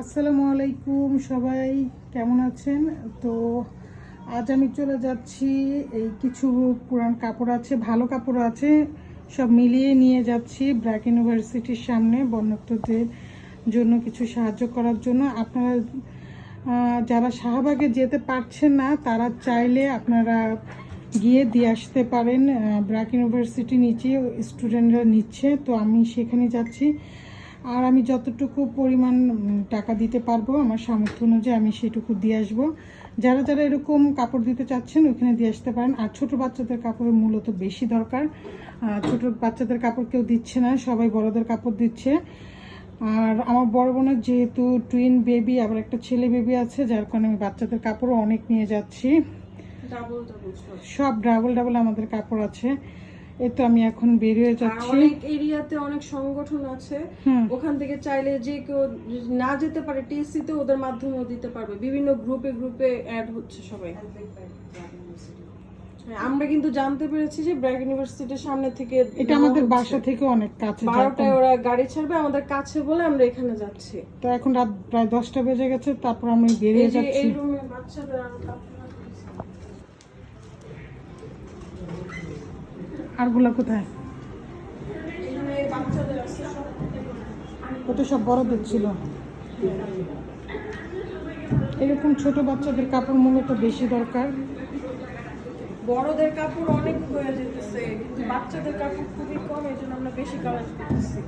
আসসালামু আলাইকুম সবাই, কেমন আছেন? তো আজ আমি চলে যাচ্ছি, এই কিছু পুরান কাপড় আছে, ভালো কাপড় আছে, সব মিলিয়ে নিয়ে যাচ্ছি ব্র্যাক ইউনিভার্সিটির সামনে বন্যত্বদের জন্য কিছু সাহায্য করার জন্য। আপনারা যারা শাহবাগে যেতে পারছেন না, তারা চাইলে আপনারা গিয়ে দিয়ে আসতে পারেন ব্র্যাক ইউনিভার্সিটি নিচে, স্টুডেন্টরা নিচ্ছে। তো আমি সেখানে যাচ্ছি। আর আমি যতটুকু পরিমাণ টাকা দিতে পারব আমার সামর্থ্য অনুযায়ী আমি সেটুকু দিয়ে আসব। যারা যারা এরকম কাপড় দিতে চাচ্ছেন ওখানে দিয়ে আসতে পারেন। আর ছোট বাচ্চাদের কাপড়ের মূলত বেশি দরকার। ছোট বাচ্চাদের কাপড় কেউ দিচ্ছে না সবাই বড়দের কাপড় দিচ্ছে। আর আমার বড় বোনের যেহেতু টুইন বেবি আবার একটা ছেলে বেবি আছে যার কারণে আমি বাচ্চাদের কাপড়ও অনেক নিয়ে যাচ্ছি। সব ডাবল ডাবল আমাদের কাপড় আছে। এই তো আমি এখন বেরিয়ে আর যাচ্ছি। অনেক এরিয়াতে অনেক সংগঠন আছে। ওখান থেকে চাইলে যে কেউ না যেতে পারে টিএসসি তে ওদের মাধ্যমেও দিতে পারবে। বিভিন্ন গ্রুপে গ্রুপে অ্যাড হচ্ছে সবাই। হ্যাঁ, আমরা কিন্তু জানতে পেরেছি যে ব্র্যাক ইউনিভার্সিটির সামনে থেকে এটা আমাদের বাসা থেকে অনেক কাছে বারোটায় ওরা গাড়ি ছাড়বে আমাদের কাছে বলে আমরা এখানে যাচ্ছি। তো এখন রাত প্রায় দশটা বেজে গেছে তারপর আমি বেরিয়ে যাচ্ছি। এই রুমে বাচ্চাদের আরও কাপড় রাখা আছে। আরগুলা কোথায়? কত সব বড়দের ছিল। এরকম ছোট বাচ্চাদের কাপড় মূলত বেশি দরকার। বড়দের কাপড় অনেক হয়ে যেতেছে বাচ্চাদের কাপড় খুবই কম এই জন্য আমরা বেশি কালার করতেছি।